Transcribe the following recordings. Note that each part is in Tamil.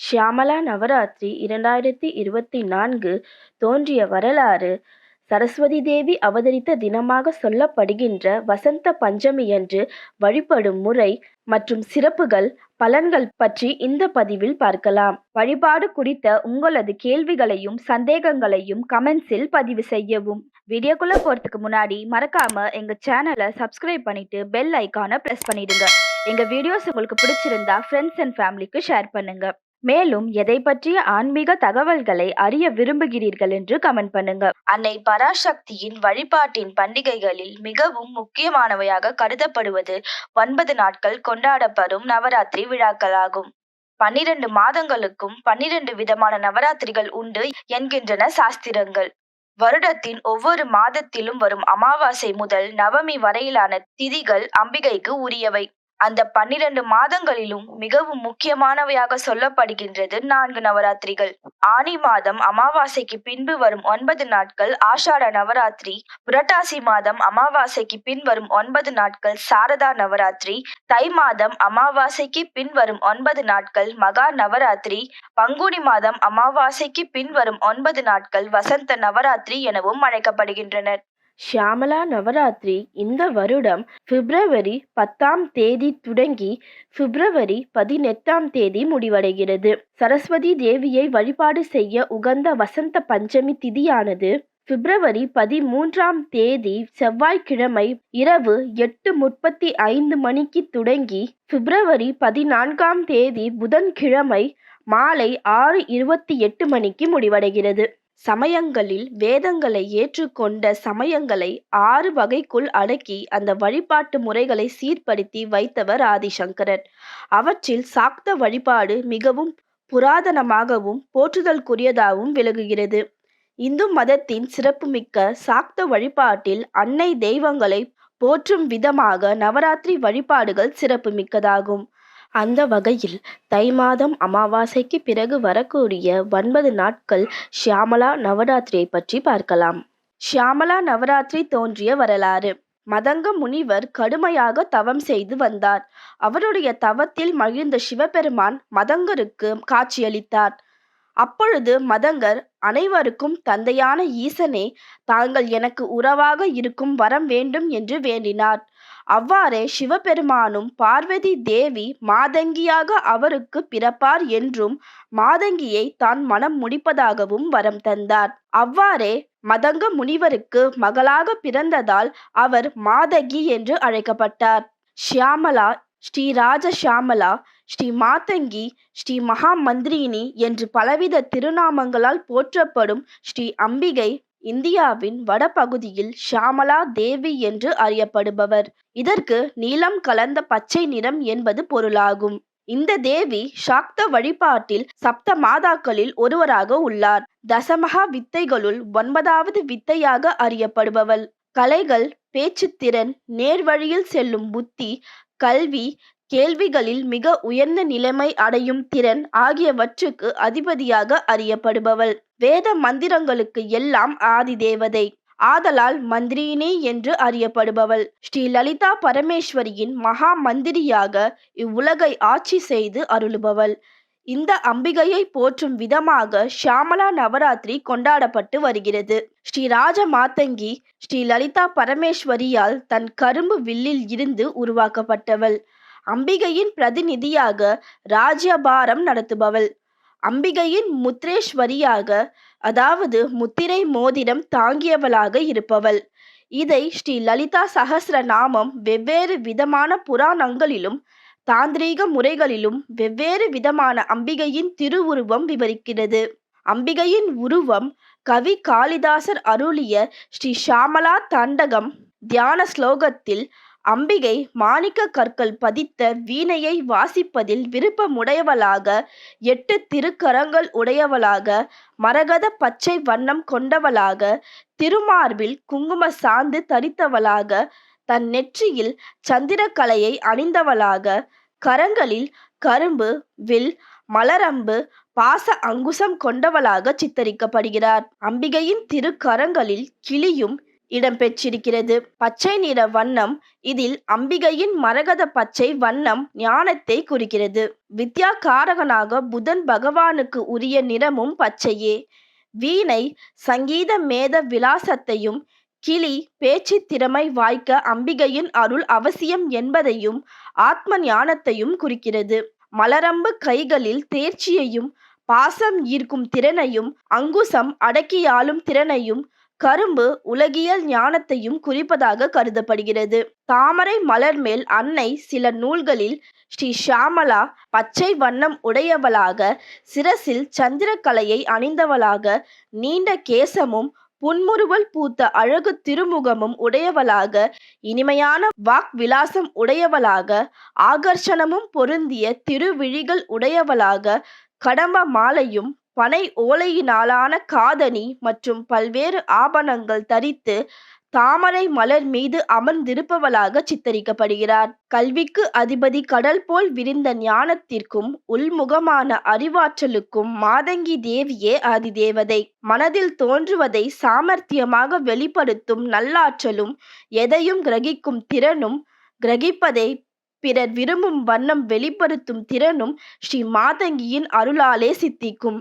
ஷியாமளா நவராத்திரி இரண்டாயிரத்தி இருபத்தி நான்கு தோன்றிய வரலாறு சரஸ்வதி தேவி அவதரித்த தினமாக சொல்லப்படுகின்ற வசந்த பஞ்சமியன்று வழிபடும் முறை மற்றும் சிறப்புகள் பலன்கள் பற்றி இந்த பதிவில் பார்க்கலாம். வழிபாடு குறித்த உங்களது கேள்விகளையும் சந்தேகங்களையும் கமெண்ட்ஸில் பதிவு செய்யவும். வீடியோக்குள்ள போறதுக்கு முன்னாடி மறக்காம எங்க சேனலை சப்ஸ்கிரைப் பண்ணிட்டு பெல் ஐக்கானை பிரஸ் பண்ணிடுங்க. எங்க வீடியோஸ் உங்களுக்கு பிடிச்சிருந்தா ஃப்ரெண்ட்ஸ் அண்ட் ஃபேமிலிக்கு ஷேர் பண்ணுங்க. மேலும் எதை பற்றிய ஆன்மீக தகவல்களை அறிய விரும்புகிறீர்கள் என்று கமெண்ட் பண்ணுங்க. அன்னை பராசக்தியின் வழிபாட்டின் பண்டிகைகளில் மிகவும் முக்கியமானவையாக கருதப்படுவது ஒன்பது நாட்கள் கொண்டாடப்படும் நவராத்திரி விழாக்களாகும். பன்னிரண்டு மாதங்களுக்கும் பன்னிரண்டு விதமான நவராத்திரிகள் உண்டு என்கின்றன சாஸ்திரங்கள். வருடத்தின் ஒவ்வொரு மாதத்திலும் வரும் அமாவாசை முதல் நவமி வரையிலான திதிகள் அம்பிகைக்கு உரியவை. அந்த பன்னிரண்டு மாதங்களிலும் மிகவும் முக்கியமானவையாக சொல்லப்படுகின்றது நான்கு நவராத்திரிகள். ஆனி மாதம் அமாவாசைக்கு பின்பு வரும் ஒன்பது நாட்கள் ஆஷாட நவராத்திரி புரட்டாசி மாதம் அமாவாசைக்கு பின் வரும் ஒன்பது நாட்கள் சாரதா நவராத்திரி தை மாதம் அமாவாசைக்கு பின் வரும் ஒன்பது நாட்கள் மகா நவராத்திரி பங்குனி மாதம் அமாவாசைக்கு பின் வரும் ஒன்பது நாட்கள் வசந்த நவராத்திரி எனவும் அழைக்கப்படுகின்றனர். ஷியாமலா நவராத்திரி இந்த வருடம் பிப்ரவரி பத்தாம் தேதி தொடங்கி பிப்ரவரி பதினெட்டாம் தேதி முடிவடைகிறது. சரஸ்வதி தேவியை வழிபாடு செய்ய உகந்த வசந்த பஞ்சமி திதியானது பிப்ரவரி பதிமூன்றாம் தேதி செவ்வாய்க்கிழமை இரவு எட்டு முப்பத்தி ஐந்து மணிக்கு தொடங்கி பிப்ரவரி பதினான்காம் தேதி புதன்கிழமை மாலை ஆறு இருபத்தி எட்டு மணிக்கு முடிவடைகிறது. சமயங்களில் வேதங்களை ஏற்றுக்கொண்ட சமயங்களை ஆறு வகைக்குள் அடக்கி அந்த வழிபாட்டு முறைகளை சீர்படுத்தி வைத்தவர் ஆதிசங்கரர். அவற்றில் சாக்த வழிபாடு மிகவும் புராதனமாகவும் போற்றுதல்குரியதாகவும் விளங்குகிறது. இந்து மதத்தின் சிறப்புமிக்க சாக்த வழிபாட்டில் அன்னை தெய்வங்களை போற்றும் விதமாக நவராத்திரி வழிபாடுகள் சிறப்புமிக்கதாகும். அந்த வகையில் தை மாதம் அமாவாசைக்கு பிறகு வரக்கூடிய ஒன்பது நாட்கள் ஷியாமலா நவராத்திரியை பற்றி பார்க்கலாம். ஷியாமலா நவராத்திரி தோன்றிய வரலாறு. மதங்க முனிவர் கடுமையாக தவம் செய்து வந்தார். அவருடைய தவத்தில் மகிழ்ந்த சிவபெருமான் மதங்கருக்கு காட்சியளித்தார். அப்பொழுது மதங்கர் அனைவருக்கும் தந்தையான ஈசனே தாங்கள் எனக்கு உறவாக இருக்கும் வரம் வேண்டும் என்று வேண்டினார். அவ்வாறே சிவபெருமானும் பார்வதி தேவி மாதங்கியாக அவருக்கு பிறப்பார் என்றும் மாதங்கியை தான் மனம் முடிப்பதாகவும் வரம் தந்தார். அவ்வாறே மதங்க முனிவருக்கு மகளாக பிறந்ததால் அவர் மாதங்கி என்று அழைக்கப்பட்டார். ஷியாமலா ஸ்ரீ ராஜ ஷியாமலா ஸ்ரீ மாதங்கி ஸ்ரீ மகா மந்திரினி என்று பலவித திருநாமங்களால் போற்றப்படும் ஸ்ரீ அம்பிகை இந்தியாவின் வடபகுதியில் ஷியாமலா தேவி என்று அறியப்படுபவர். இதற்கு நீலம் கலந்த பச்சை நிறம் என்பது பொருளாகும். இந்த தேவி சாக்த வழிபாட்டில் சப்த மாதாக்களில் ஒருவராக உள்ளார். தசமகா வித்தைகளுள் ஒன்பதாவது வித்தையாக அறியப்படுபவள். கலைகள் பேச்சுத்திறன் நேர்வழியில் செல்லும் புத்தி கல்வி கேள்விகளில் மிக உயர்ந்த நிலைமை அடையும் திறன் ஆகியவற்றுக்கு அதிபதியாக அறியப்படுபவள். வேத மந்திரங்களுக்கு எல்லாம் ஆதி தேவதை. ஆதலால் மந்திரினி என்று அறியப்படுபவள். ஸ்ரீ லலிதா பரமேஸ்வரியின் மகா மந்திரியாக இவ்வுலகை ஆட்சி செய்து அருளுபவள். இந்த அம்பிகையை போற்றும் விதமாக ஷியாமலா நவராத்திரி கொண்டாடப்பட்டு வருகிறது. ஸ்ரீ ராஜ மாதங்கி ஸ்ரீ லலிதா பரமேஸ்வரியால் தன் கரும்பு வில்லில் இருந்து உருவாக்கப்பட்டவள். அம்பிகையின் பிரதிநிதியாக ராஜ்யபாரம் நடத்துபவள். அம்பிகையின் முத்ரேஸ்வரியாக அதாவது முத்திரை மோதிரம் தாங்கியவளாக இருப்பவள். இதை ஸ்ரீ லலிதா சகசிர நாமம் வெவ்வேறு விதமான புராணங்களிலும் தாந்திரீக முறைகளிலும் வெவ்வேறு விதமான அம்பிகையின் திருவுருவம் விவரிக்கிறது. அம்பிகையின் உருவம் கவி காளிதாசர் அருளிய ஸ்ரீ ஷாமலா தாண்டகம் தியான ஸ்லோகத்தில் அம்பிகை மாணிக்க கற்கள் பதித்த வீணையை வாசிப்பதில் விருப்பமுடையவளாக எட்டு திருக்கரங்கள் உடையவளாக மரகத பச்சை வண்ணம் கொண்டவளாக திருமார்பில் குங்கும சாந்து தரித்தவளாக தன் நெற்றியில் சந்திரக்கலையை அணிந்தவளாக கரங்களில் கரும்பு வில் மலரம்பு பாச அங்குசம் கொண்டவளாக சித்தரிக்கப்படுகிறார். அம்பிகையின் திருக்கரங்களில் கிளியும் இடம்பெற்றிருக்கிறது பச்சை நிற வண்ணம் இதில் அம்பிகையின் மரகத பச்சை வண்ணம் ஞானத்தை குறிக்கிறது. வித்யா காரகனாக புதன் பகவானுக்கு உரிய நிறமும் பச்சையே. வீணை சங்கீத மேத விலாசத்தையும் கிளி பேச்சு திறமை வாய்க்க அம்பிகையின் அருள் அவசியம் என்பதையும் ஆத்ம ஞானத்தையும் குறிக்கிறது. மலரம்பு கைகளில் தேர்ச்சியையும் பாசம் ஈர்க்கும் திறனையும் அங்குசம் அடக்கியாளும் திறனையும் கரும்பு உலகியல் ஞானத்தையும் குறிப்பதாக கருதப்படுகிறது. தாமரை மலர் மேல் அன்னை சில நூல்களில் ஸ்ரீ ஷியாமளா பச்சை வண்ணம் உடையவளாக சிரசில் சந்திரக்கலையை அணிந்தவளாக நீண்ட கேசமும் புன்முறுவல் பூத்த அழகு திருமுகமும் உடையவளாக இனிமையான வாக் விலாசம் உடையவளாக ஆகர்ஷணமும் பொருந்திய திருவிழிகள் உடையவளாக கடம்ப மாலையும் பனை ஓலையினாலான காதணி மற்றும் பல்வேறு ஆபணங்கள் தரித்து தாமரை மலர் மீது அமர்ந்திருப்பவளாக சித்தரிக்கப்படுகிறார். கல்விக்கு அதிபதி கடல் போல் விரிந்த ஞானத்திற்கும் உள்முகமான அறிவாற்றலுக்கும் மாதங்கி தேவியே அதிதேவதை மனதில் தோன்றுவதை சாமர்த்தியமாக வெளிப்படுத்தும் நல்லாற்றலும் எதையும் கிரகிக்கும் திறனும் கிரகிப்பதை பிறர் விரும்பும் வண்ணம் வெளிப்படுத்தும் திறனும் ஸ்ரீ மாதங்கியின் அருளாலே சித்திக்கும்.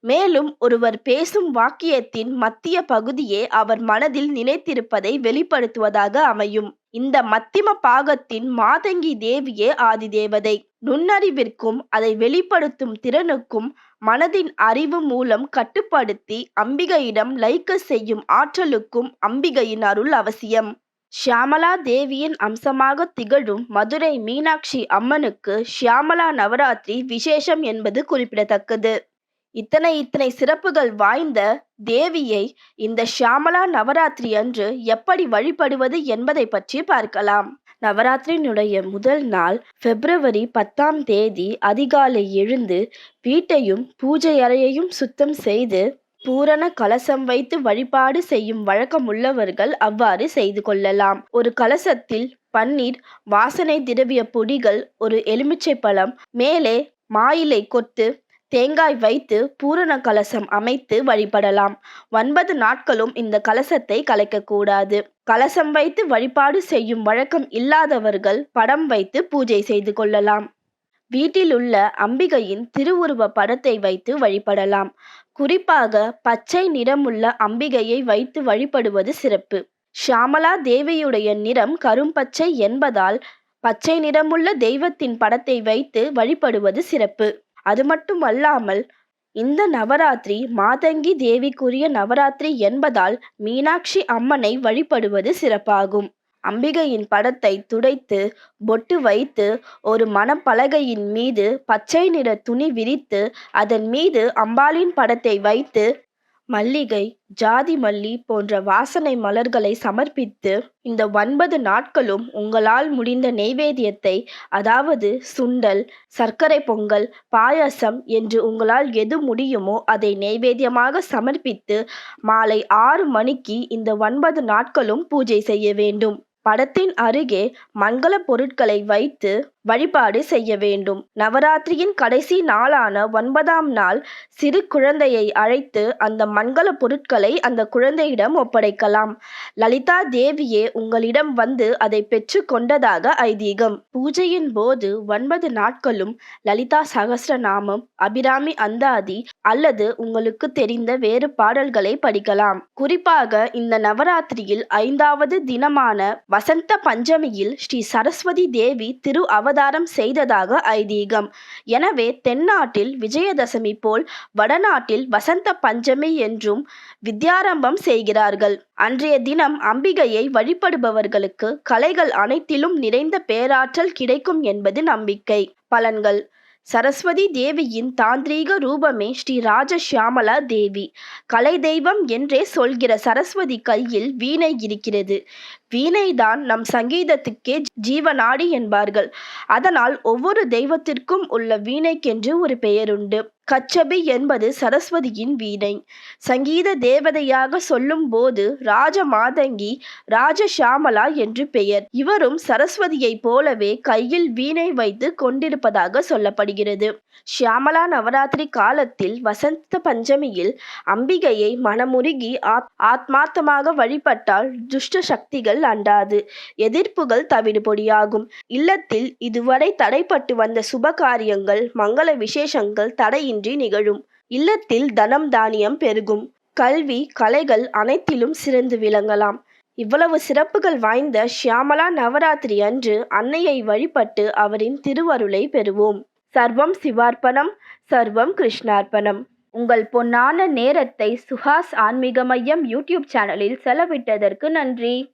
மேலும் ஒருவர் பேசும் வாக்கியத்தின் மத்திய பகுதியே அவர் மனதில் நினைத்திருப்பதை வெளிப்படுத்துவதாக அமையும். இந்த மத்திம பாகத்தின் மாதங்கி தேவியே ஆதி தேவதை நுண்ணறிவிற்கும் அதை வெளிப்படுத்தும் திறனுக்கும் மனதின் அறிவு மூலம் கட்டுப்படுத்தி அம்பிகையிடம் லைக்க செய்யும் ஆற்றலுக்கும் அம்பிகையின் அருள் அவசியம். ஷியாமலா தேவியின் அம்சமாக திகழும் மதுரை மீனாட்சி அம்மனுக்கு ஷியாமலா நவராத்திரி விசேஷம் என்பது குறிப்பிடத்தக்கது. இத்தனை இத்தனை சிறப்புகள் வாய்ந்த தேவியை இந்த ஷியாமலா நவராத்திரி அன்று எப்படி வழிபடுவது என்பதை பற்றி பார்க்கலாம். நவராத்திரியினுடைய முதல் நாள் பிப்ரவரி பத்தாம் தேதி அதிகாலை எழுந்து வீட்டையும் பூஜை அறையையும் சுத்தம் செய்து பூரண கலசம் வைத்து வழிபாடு செய்யும் வழக்கம் உள்ளவர்கள் அவ்வாறு செய்து கொள்ளலாம். ஒரு கலசத்தில் பன்னீர் வாசனை திரவிய பொடிகள் ஒரு எலுமிச்சை பழம் மேலே மாயிலை கொத்து தேங்காய் வைத்து பூரண கலசம் அமைத்து வழிபடலாம். ஒன்பது நாட்களும் இந்த கலசத்தை கலைக்கக்கூடாது கலசம் வைத்து வழிபாடு செய்யும் வழக்கம் இல்லாதவர்கள் படம் வைத்து பூஜை செய்து கொள்ளலாம். வீட்டில் உள்ள அம்பிகையின் திருவுருவ படத்தை வைத்து வழிபடலாம். குறிப்பாக பச்சை நிறமுள்ள அம்பிகையை வைத்து வழிபடுவது சிறப்பு. ஷியாமலா தேவியுடைய நிறம் கரும்பச்சை என்பதால் பச்சை நிறமுள்ள தெய்வத்தின் படத்தை வைத்து வழிபடுவது சிறப்பு. அது மட்டும் அல்லாமல் இந்த நவராத்திரி மாதங்கி தேவிக்குரிய நவராத்திரி என்பதால் மீனாட்சி அம்மனை வழிபடுவது சிறப்பாகும். அம்பிகையின் படத்தை துடைத்து பொட்டு வைத்து ஒரு மணப்பலகையின் மீது பச்சை நிற துணி விரித்து அதன் மீது அம்பாளின் படத்தை வைத்து மல்லிகை ஜாதி மல்லி போன்ற வாசனை மலர்களை சமர்ப்பித்து இந்த ஒன்பது நாட்களும் உங்களால் முடிந்த நெய்வேத்தியத்தை அதாவது சுண்டல் சர்க்கரை பொங்கல் பாயசம் என்று உங்களால் எது முடியுமோ அதை நெய்வேத்தியமாக சமர்ப்பித்து மாலை ஆறு மணிக்கு இந்த ஒன்பது நாட்களும் பூஜை செய்ய வேண்டும். படத்தின் அருகே மங்கள பொருட்களை வைத்து வழிபாடு செய்ய வேண்டும். நவராத்திரியின் கடைசி நாளான ஒன்பதாம் நாள் சிறு குழந்தையை அழைத்து அந்த மங்கள பொருட்களை அந்த குழந்தையிடம் ஒப்படைக்கலாம். லலிதா தேவியே உங்களிடம் வந்து அதை பெற்று கொண்டதாக ஐதீகம். பூஜையின் போது ஒன்பது நாட்களும் லலிதா சகஸ்ரநாமம் அபிராமி அந்தாதி அல்லது உங்களுக்கு தெரிந்த வேறு பாடல்களை படிக்கலாம். குறிப்பாக இந்த நவராத்திரியில் ஐந்தாவது தினமான வசந்த பஞ்சமியில் ஸ்ரீ சரஸ்வதி தேவி திரு அவ அவதாரம் செய்ததாக ஐதீகம். எனவே தென்னாட்டில் விஜயதசமி போல் வடநாட்டில் வசந்த பஞ்சமி என்றும் வித்யாரம்பம் செய்கிறார்கள். அன்றைய தினம் அம்பிகையை வழிபடுபவர்களுக்கு கலைகள் அனைத்திலும் நிறைந்த பேராற்றல் கிடைக்கும் என்பது நம்பிக்கை. பலன்கள். சரஸ்வதி தேவியின் தாந்திரீக ரூபமே ஸ்ரீ ராஜஷியாமலா தேவி. கலை தெய்வம் என்றே சொல்கிற சரஸ்வதி கையில் வீணை இருக்கிறது. வீணைதான் நம் சங்கீதத்துக்கே ஜீவநாடி என்பார்கள். அதனால் ஒவ்வொரு தெய்வத்திற்கும் உள்ள வீணைக்கென்று ஒரு பெயருண்டு. கச்சபி என்பது சரஸ்வதியின் வீணை. சங்கீத தேவதையாக சொல்லும்போது ராஜமாதங்கி ராஜஷாமலா என்று பெயர். இவரும் சரஸ்வதியைப் போலவே கையில் வீணை வைத்து கொண்டிருப்பதாக சொல்லப்படுகிறது. ஷியாமலா நவராத்திரி காலத்தில் வசந்த பஞ்சமியில் அம்பிகையை மனமுருகி ஆத் ஆத்மார்த்தமாக வழிபட்டால் துஷ்ட சக்திகள் அண்டாது. எதிர்ப்புகள் தவிடுபொடியாகும். இல்லத்தில் இதுவரை தடைப்பட்டு வந்த சுப காரியங்கள் மங்கள விசேஷங்கள் தடையின் இன்றி நிகழும். இல்லத்தில் தனம் தானியம் பெருகும். கல்வி கலைகள் அனைத்திலும் சிறந்து விளங்கலாம். இவ்வளவு சிறப்புகள் வாய்ந்த ஷியாமலா நவராத்திரி அன்று அன்னையை வழிபட்டு அவரின் திருவருளை பெறுவோம். சர்வம் சிவார்ப்பணம் சர்வம் கிருஷ்ணார்ப்பணம். உங்கள் பொன்னான நேரத்தை சுஹாஸ் ஆன்மீக மையம் யூடியூப் சேனலில் செலவிட்டதற்கு நன்றி.